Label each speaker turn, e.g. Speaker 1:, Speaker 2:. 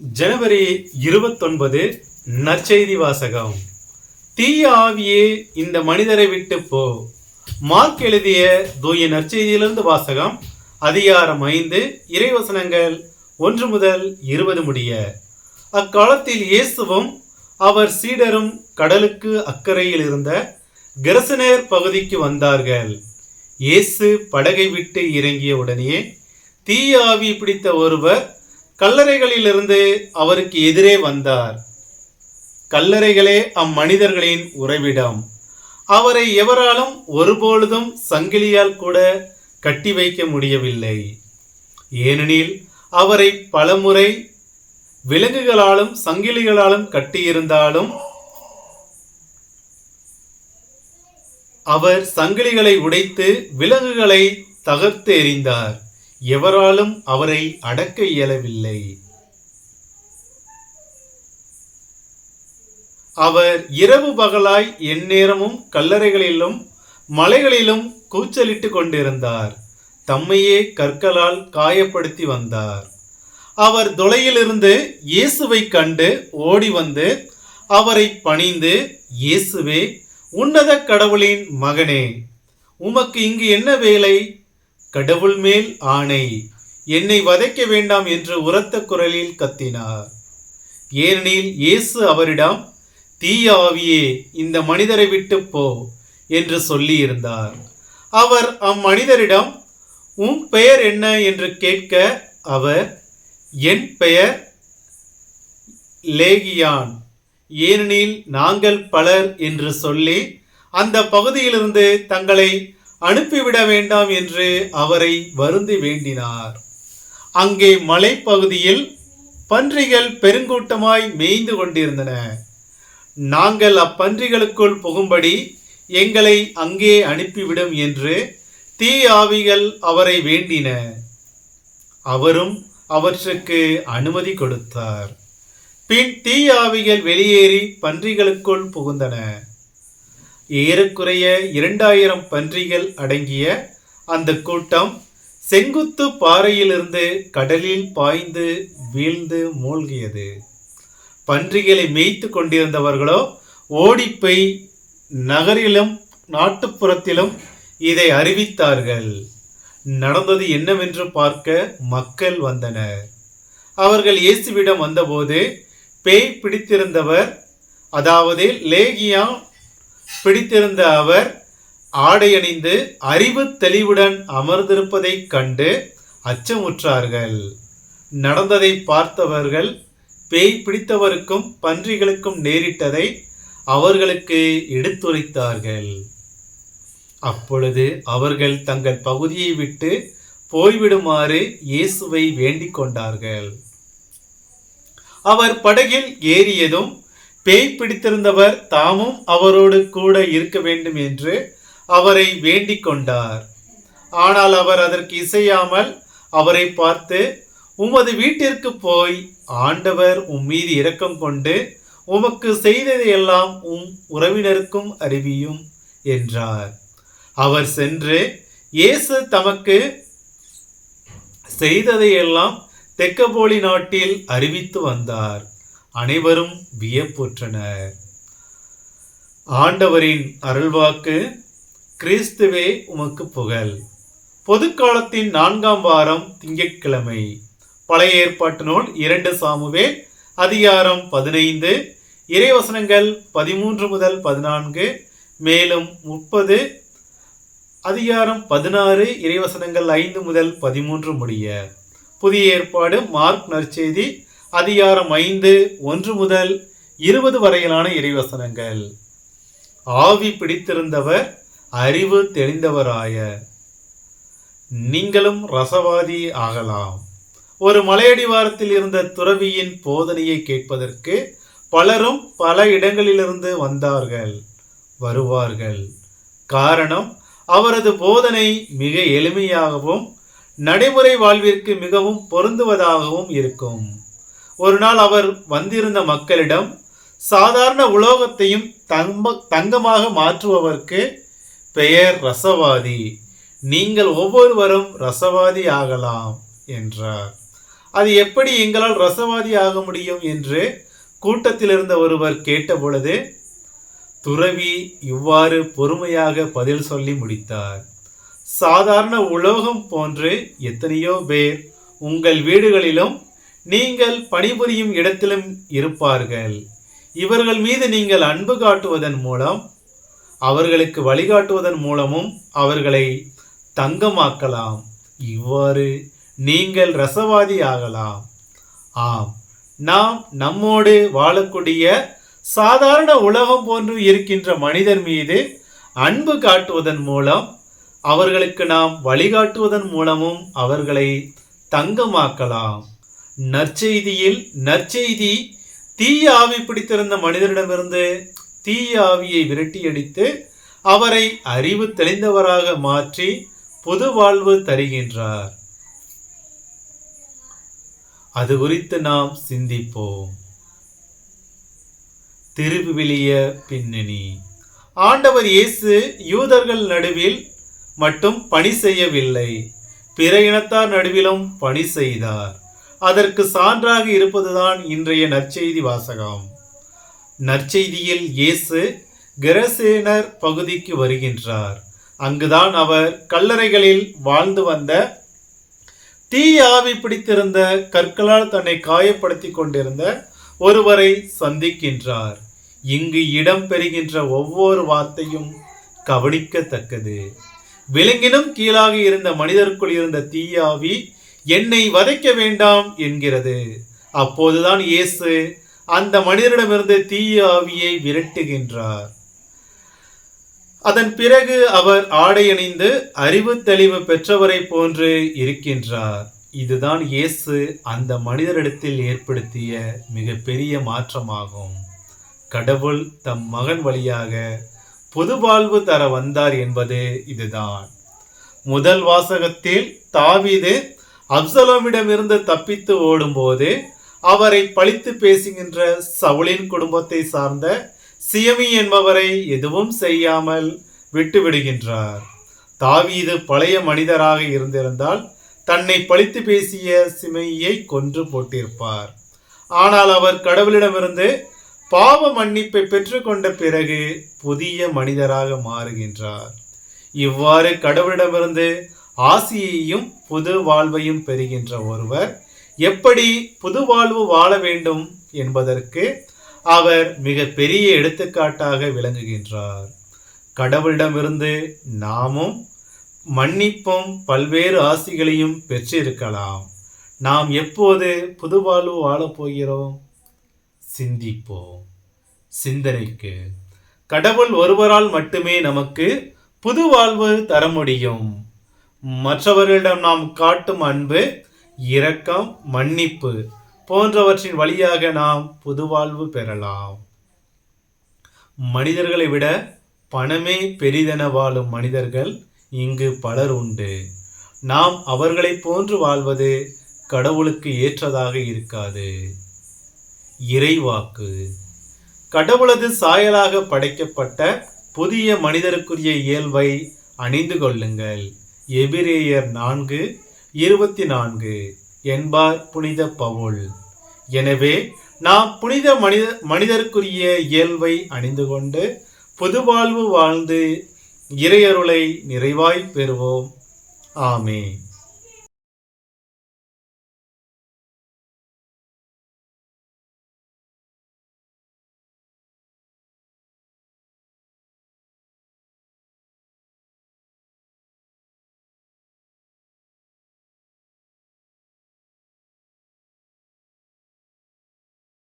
Speaker 1: ஜனவரி இருபத்தொன்பது நற்செய்தி வாசகம். தீய ஆவியே இந்த மனிதரை விட்டு போ. மார்க் எழுதிய தூய நற்செய்தியிலிருந்து வாசகம் அதிகாரம் ஐந்து இறைவசனங்கள் ஒன்று முதல் இருபது முடிய. அக்காலத்தில் இயேசுவும் அவர் சீடரும் கடலுக்கு அக்கறையில் இருந்த கெரசனேர் பகுதிக்கு வந்தார்கள். இயேசு படகை விட்டு இறங்கிய உடனே தீய ஆவி பிடித்த ஒருவர் கல்லறைகளிலிருந்து அவருக்கு எதிரே வந்தார். கல்லறைகளே அம்மனிதர்களின் உறைவிடம். அவரை எவராலும் ஒருபொழுதும் சங்கிலியால் கூட கட்டி வைக்க முடியவில்லை. ஏனெனில் அவரை பலமுறை விலங்குகளாலும் சங்கிலிகளாலும் கட்டியிருந்தாலும் அவர் சங்கிலிகளை உடைத்து விலங்குகளை தகர்த்து எறிந்தார் எவராலும் அவரை அடக்க இயலவில்லை. அவர் இரவு பகலாய் எந்நேரமும் கல்லறைகளிலும் மலைகளிலும் கூச்சலிட்டு கொண்டிருந்தார். தம்மையே கற்களால் காயப்படுத்தி வந்தார். அவர் தொலையிலிருந்து இயேசுவை கண்டு ஓடி வந்து அவரை பணிந்து இயேசுவே உன்னத கடவுளின் மகனே உமக்கு இங்கு என்ன வேலை? கடவுள் மேல் ஆணை என்னை வதைக்க வேண்டாம் என்று உரத்த குரலில் கத்தினார். ஏனெனில் இயேசு அவரிடம் தீய ஆவியே இந்த மனிதரை விட்டு போ என்று சொல்லியிருந்தார். அவர் அம்மனிதரிடம் உன் பெயர் என்ன? என்று கேட்க அவர் என் பெயர் லேகியான். ஏனெனில் நாங்கள் பலர் என்று சொல்லி அந்த பகுதியிலிருந்து தங்களை அனுப்பிவிட வேண்டாம் என்று அவரை வருந்தி வேண்டினார். அங்கே மலைப்பகுதியில் பன்றிகள் பெருங்கூட்டமாய் மேய்ந்து கொண்டிருந்தன. நாங்கள் அப்பன்றிகளுக்குள் புகும்படி எங்களை அங்கே அனுப்பிவிடும் என்று தீ ஆவிகள் அவரை வேண்டின. அவரும் அவற்றுக்கு அனுமதி கொடுத்தார். பின் தீ ஆவிகள் வெளியேறி பன்றிகளுக்குள் புகுந்தன. ஏறக்குறைய இரண்டாயிரம் பன்றிகள் அடங்கிய அந்த கூட்டம் செங்குத்து பாறையிலிருந்து கடலில் பாய்ந்து வீழ்ந்து மூழ்கியது. பன்றிகளை மேய்த்து கொண்டிருந்தவர்களோ ஓடிப்போய் நகரிலும் நாட்டுப்புறத்திலும் இதை அறிவித்தார்கள். நடந்தது என்னவென்று பார்க்க மக்கள் வந்தனர். அவர்கள் இயேசுவிடம் வந்தபோது பேய் பிடித்திருந்தவர் அதாவது லேகியா பிடித்திருந்த அவர் ஆடையணிந்து அறிவு தெளிவுடன் அமர்ந்திருப்பதைக் கண்டு அச்சமுற்றார்கள். நடந்ததை பார்த்தவர்கள் பேய் பிடித்தவருக்கும் பன்றிகளுக்கும் நேரிட்டதை அவர்களுக்கு எடுத்துரைத்தார்கள். அப்பொழுது அவர்கள் தங்கள் பகுதியை விட்டு போய்விடுமாறு இயேசுவை வேண்டிக் கொண்டார்கள். அவர் படகில் ஏறியதும் பேய் பிடித்திருந்தவர் தாமும் அவரோடு கூட இருக்க வேண்டும் என்று அவரை வேண்டிக் கொண்டார். ஆனால் அவர் அதற்கு இசையாமல் அவரை பார்த்து உமது வீட்டிற்கு போய் ஆண்டவர் உம் மீது இரக்கம் கொண்டு உமக்கு செய்ததையெல்லாம் உம் உறவினருக்கும் அறிவியும் என்றார். அவர் சென்று இயேசு தமக்கு செய்ததையெல்லாம் தெக்கபோலி நாட்டில் அறிவித்து வந்தார். அனைவரும் வியப்புற்றனர். ஆண்டவரின் அருள்வாக்கு கிறிஸ்துவே உமக்கு புகழ். பொதுக்காலத்தின் நான்காம் வாரம் திங்கட்கிழமை. பழைய ஏற்பாட்டு நூல் இரண்டு சாமுவே அதிகாரம் பதினைந்து இறைவசனங்கள் பதிமூன்று முதல் பதினான்கு மேலும் முப்பது அதிகாரம் பதினாறு இறைவசனங்கள் ஐந்து முதல் பதிமூன்று முடிய. புதிய ஏற்பாடு மார்க் நற்செய்தி அதிகாரம் ஐந்து ஒன்று முதல் இருபது வரையிலான இறைவசனங்கள். ஆவி பிடித்திருந்தவர் அறிவு தெளிந்தவராய. நீங்களும் ரசவாதி ஆகலாம். ஒரு மலையடிவாரத்தில் இருந்த துறவியின் போதனையை கேட்பதற்கு பலரும் பல இடங்களிலிருந்து வந்தார்கள் வருவார்கள். காரணம் அவரது போதனை மிக எளிமையாகவும் நடைமுறை வாழ்விற்கு மிகவும் பொருந்துவதாகவும் இருக்கும். ஒரு நாள் அவர் வந்திருந்த மக்களிடம் சாதாரண உலோகத்தையும் தங்க தங்கமாக மாற்றுபவர்க்கு பெயர் ரசவாதி. நீங்கள் ஒவ்வொருவரும் ரசவாதி ஆகலாம் என்றார். அது எப்படி எங்களால் ரசவாதி ஆக முடியும் என்று கூட்டத்தில் இருந்த ஒருவர் கேட்டபொழுது துறவி இவ்வாறு பொறுமையாக பதில் சொல்லி முடித்தார். சாதாரண உலோகம் போன்று எத்தனையோ பேர் உங்கள் வீடுகளிலும் நீங்கள் பணிபுரியும் இடத்திலும் இருப்பார்கள். இவர்கள் மீது நீங்கள் அன்பு காட்டுவதன் மூலம் அவர்களுக்கு வழிகாட்டுவதன் மூலமும் அவர்களை தங்கமாக்கலாம். இவ்வாறு நீங்கள் ரசவாதி ஆகலாம். ஆம் நாம் நம்மோடு வாழக்கூடிய சாதாரண உலகம் போன்று இருக்கின்ற மனிதர் மீது அன்பு காட்டுவதன் மூலம் அவர்களுக்கு நாம் வழிகாட்டுவதன் மூலமும் அவர்களை தங்கமாக்கலாம். நற்செய்தியில் நற்செய்தி தீய ஆவி பிடித்திருந்த மனிதனிடமிருந்து தீய ஆவியை விரட்டியடித்து அவரை அறிவு தெளிந்தவராக மாற்றி பொது வாழ்வு தருகின்றார். அது குறித்து நாம் சிந்திப்போம். திருவிவிலிய பின்னணி. ஆண்டவர் இயேசு யூதர்கள் நடுவில் மட்டும் பணி செய்யவில்லை. பிற இனத்தார் நடுவிலும் பணி செய்தார். அதற்கு சான்றாக இருப்பதுதான் இன்றைய நற்செய்தி வாசகம். நற்செய்தியில் இயேசு கெரசேனர் பகுதிக்கு வருகின்றார். அங்குதான் அவர் கல்லறைகளில் வாழ்ந்து வந்த தீ ஆவி பிடித்திருந்த கற்களால் தன்னை காயப்படுத்திக் கொண்டிருந்த ஒருவரை சந்திக்கின்றார். இங்கு இடம் பெறுகின்ற ஒவ்வொரு வார்த்தையும் கவனிக்கத்தக்கது. விலங்கினும் கீழாக இருந்த மனிதருக்குள் இருந்த தீயாவி என்னை வதைக்க வேண்டாம் என்கிறது. அப்போதுதான் இயேசு அந்த மனிதரிடமிருந்து தீய ஆவியை விரட்டுகின்றார். அதன் பிறகு அவர் ஆடையணிந்து அறிவு தெளிவு பெற்றவரை போன்று இருக்கின்றார். இதுதான் இயேசு அந்த மனிதரிடத்தில் ஏற்படுத்திய மிகப்பெரிய மாற்றமாகும். கடவுள் தம் மகன் வழியாக பொதுவாழ்வு தர வந்தார் என்பது இதுதான். முதல் வாசகத்தில் தாவீது அப்சலோமிடமிருந்து தப்பித்து ஓடும்போது அவரை பழித்து பேசுகின்ற சவுளின் குடும்பத்தை சார்ந்த சியமி என்பவரை எதுவும் செய்யாமல் விட்டுவிடுகின்றார். தாவீது பழைய மனிதராக இருந்திருந்தால் தன்னை பழித்து பேசிய சிமையை கொன்று போட்டிருப்பார். ஆனால் அவர் கடவுளிடமிருந்து பாவ மன்னிப்பை பெற்றுக்கொண்ட பிறகு புதிய மனிதராக மாறுகின்றார். இவ்வாறு கடவுளிடமிருந்து ஆசியையும் புது வாழ்வையும் பெறுகின்ற ஒருவர் எப்படி புது வாழ்வு வாழ வேண்டும் என்பதற்கு அவர் மிக பெரிய எடுத்துக்காட்டாக விளங்குகின்றார். கடவுளிடமிருந்து நாமும் மன்னிப்பும் பல்வேறு ஆசிகளையும் பெற்றிருக்கலாம். நாம் எப்போது புது வாழ்வு வாழப்போகிறோம் சிந்திப்போம். சிந்தனைக்கு. கடவுள் ஒருவரால் மட்டுமே நமக்கு புது வாழ்வு தர முடியும். மற்றவர்களிடம் நாம் காட்டும் அன்பு இரக்கம் மன்னிப்பு போன்றவற்றின் வழியாக நாம் புது வாழ்வு பெறலாம். மனிதர்களை விட பணமே பெரிதென வாழும் மனிதர்கள் இங்கு பலர் உண்டு. நாம் அவர்களைப் போன்று வாழ்வது கடவுளுக்கு ஏற்றதாக இருக்காது. இறைவாக்கு. கடவுளது சாயலாக படைக்கப்பட்ட புதிய மனிதருக்குரிய இயல்பை அணிந்து கொள்ளுங்கள். எபிரேயர் நான்கு இருபத்தி நான்கு. என்பார் புனித பவுல். எனவே நாம் புனித மனித மனிதருக்குரிய இயல்பை அணிந்து கொண்டு புதுவாழ்வு வாழ்ந்து இறையருளை நிறைவாய் பெறுவோம். ஆமே